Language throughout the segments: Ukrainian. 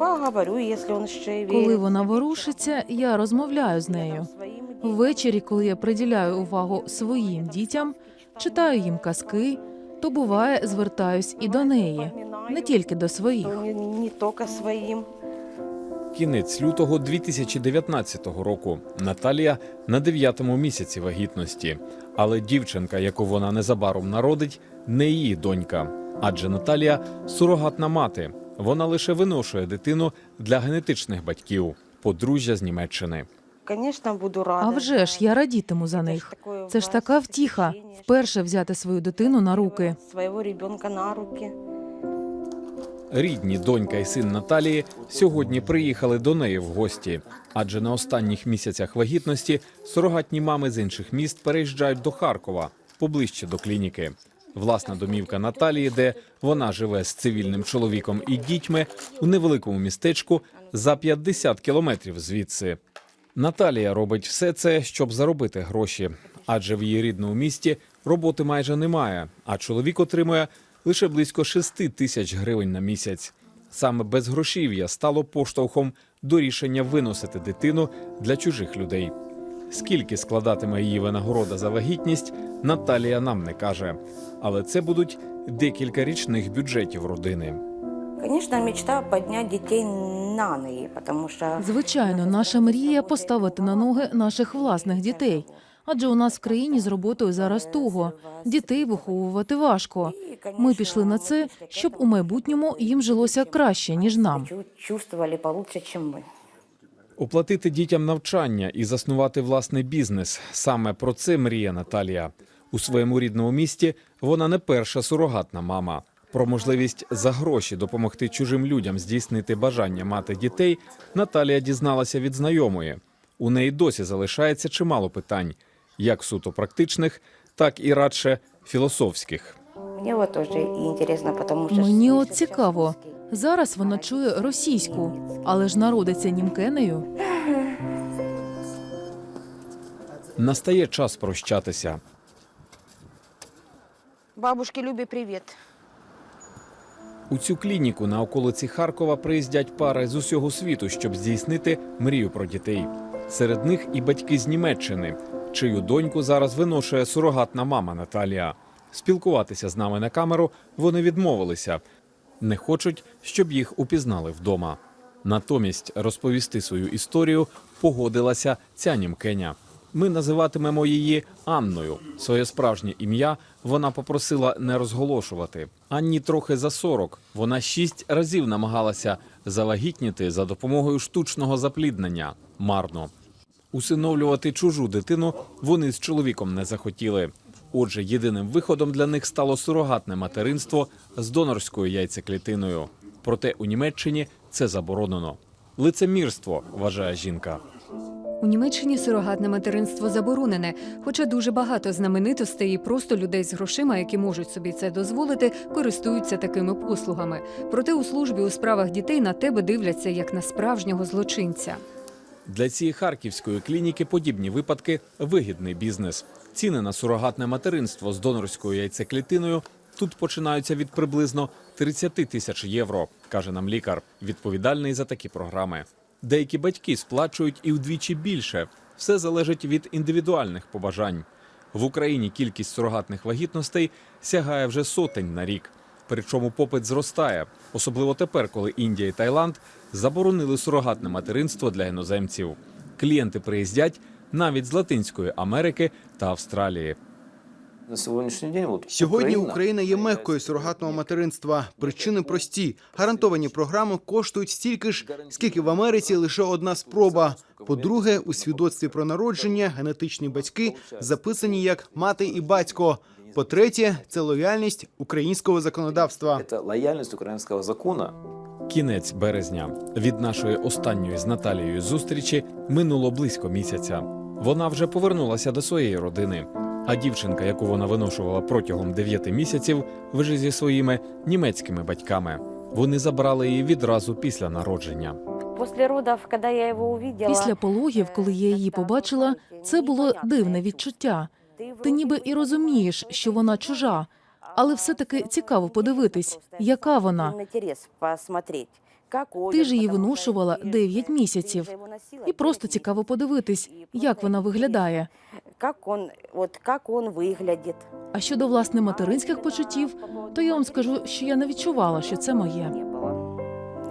Поговорю, если он ще Коли вона ворушиться, я розмовляю з нею. Ввечері, коли я приділяю увагу своїм дітям, читаю їм казки, то буває звертаюсь і до неї, не тільки до своїх. Не, только своим. Кінець лютого 2019 року. Наталія на дев'ятому місяці вагітності. Але дівчинка, яку вона незабаром народить, не її донька. Адже Наталія сурогатна мати. Вона лише виношує дитину для генетичних батьків, подружжя з Німеччини. Конечно, буду рада. А вже ж я радітиму за них. Це ж така втіха вперше взяти свою дитину на руки. Рідні донька і син Наталії сьогодні приїхали до неї в гості, адже на останніх місяцях вагітності сурогатні мами з інших міст переїжджають до Харкова поближче до клініки. Власна домівка Наталії, де вона живе з цивільним чоловіком і дітьми у невеликому містечку за 50 кілометрів звідси. Наталія робить все це, щоб заробити гроші, адже в її рідному місті роботи майже немає, а чоловік отримує лише близько 6 тисяч гривень на місяць. Саме безгрошів'я стало поштовхом до рішення виносити дитину для чужих людей. Скільки складатиме її винагорода за вагітність, Наталія нам не каже. Але це будуть декілька річних бюджетів родини. Конечно, мечта поднять детей на ноги, потому что... Звичайно, наша мрія поставити на ноги наших власних дітей. Адже у нас в країні з роботою зараз туго. Дітей виховувати важко. Ми пішли на це, щоб у майбутньому їм жилося краще ніж нам. Чу- Чувствовали получше, чем мы. Оплатити дітям навчання і заснувати власний бізнес. Саме про це мріє Наталія. У своєму рідному місті вона не перша сурогатна мама. Про можливість за гроші допомогти чужим людям здійснити бажання мати дітей Наталія дізналася від знайомої. У неї досі залишається чимало питань, як суто практичних, так і радше філософських. Мне вот тоже интересно, потому что... Мені от цікаво. Зараз вона чує російську, але ж народиться німкенею. Настає час прощатися. Бабушке Любе привет. У цю клініку на околиці Харкова приїздять пари з усього світу, щоб здійснити мрію про дітей. Серед них і батьки з Німеччини, чию доньку зараз виношує сурогатна мама Наталія. Спілкуватися з нами на камеру вони відмовилися. Не хочуть, щоб їх упізнали вдома. Натомість розповісти свою історію погодилася ця німкеня. Ми називатимемо її Анною. Своє справжнє ім'я вона попросила не розголошувати. Анні трохи за 40. Вона шість разів намагалася завагітніти за допомогою штучного запліднення. Марно. Усиновлювати чужу дитину вони з чоловіком не захотіли. Отже, єдиним виходом для них стало сурогатне материнство з донорською яйцеклітиною. Проте у Німеччині це заборонено. Лицемірство, вважає жінка. У Німеччині сурогатне материнство заборонене, хоча дуже багато знаменитостей і просто людей з грошима, які можуть собі це дозволити, користуються такими послугами. Проте у службі у справах дітей на тебе дивляться як на справжнього злочинця. Для цієї харківської клініки подібні випадки вигідний бізнес. Ціни на сурогатне материнство з донорською яйцеклітиною тут починаються від приблизно 30 тисяч євро, каже нам лікар, відповідальний за такі програми. Деякі батьки сплачують і вдвічі більше. Все залежить від індивідуальних побажань. В Україні кількість сурогатних вагітностей сягає вже сотень на рік. Причому попит зростає, особливо тепер, коли Індія і Таїланд заборонили сурогатне материнство для іноземців. Клієнти приїздять навіть з Латинської Америки та Австралії. На сьогоднішній день от Сьогодні Україна є меккою сурогатного материнства. Причини прості: гарантовані програми коштують стільки ж, скільки в Америці лише одна спроба. По-друге, у свідоцтві про народження генетичні батьки записані як мати і батько. По-третє, це лояльність українського законодавства. це лояльність українського закону. Кінець березня. Від нашої останньої з Наталією зустрічі минуло близько місяця. Вона вже повернулася до своєї родини. А дівчинка, яку вона виношувала протягом 9 місяців, вже зі своїми німецькими батьками. Вони забрали її відразу після народження. После родов, когда я его увидела... Після пологів, коли я її побачила, це було дивне відчуття. Ти ніби і розумієш, що вона чужа, але все таки цікаво подивитись, яка вона. Інтерес посмотреть, Ти ж її виношувала 9 місяців. І просто цікаво подивитись, як вона виглядає. Как он, вот как он выглядит. А щодо власне материнських почуттів, то я вам скажу, що я не відчувала, що це моє. Не было.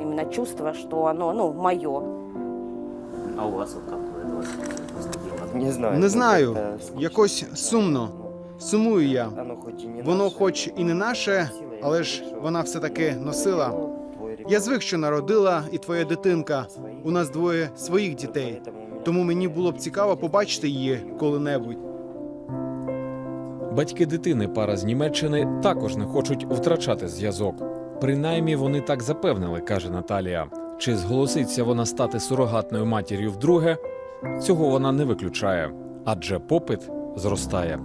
Именно чувство, что оно, ну, мое. А у вас вот как вы это вот Не знаю. Не ну, знаю. как-то скучно. Якось сумно. Сумую я. Оно хоч і не Воно, наше, хоч і не наше, але ж вона все таки носила. Я звик, що народила і твоя дитинка. У нас двоє своїх дітей. Тому мені було б цікаво побачити її коли-небудь. Батьки дитини пара з Німеччини також не хочуть втрачати зв'язок. Принаймні вони так запевнили, каже Наталія. Чи зголоситься вона стати сурогатною матір'ю вдруге? Цього вона не виключає, адже попит зростає.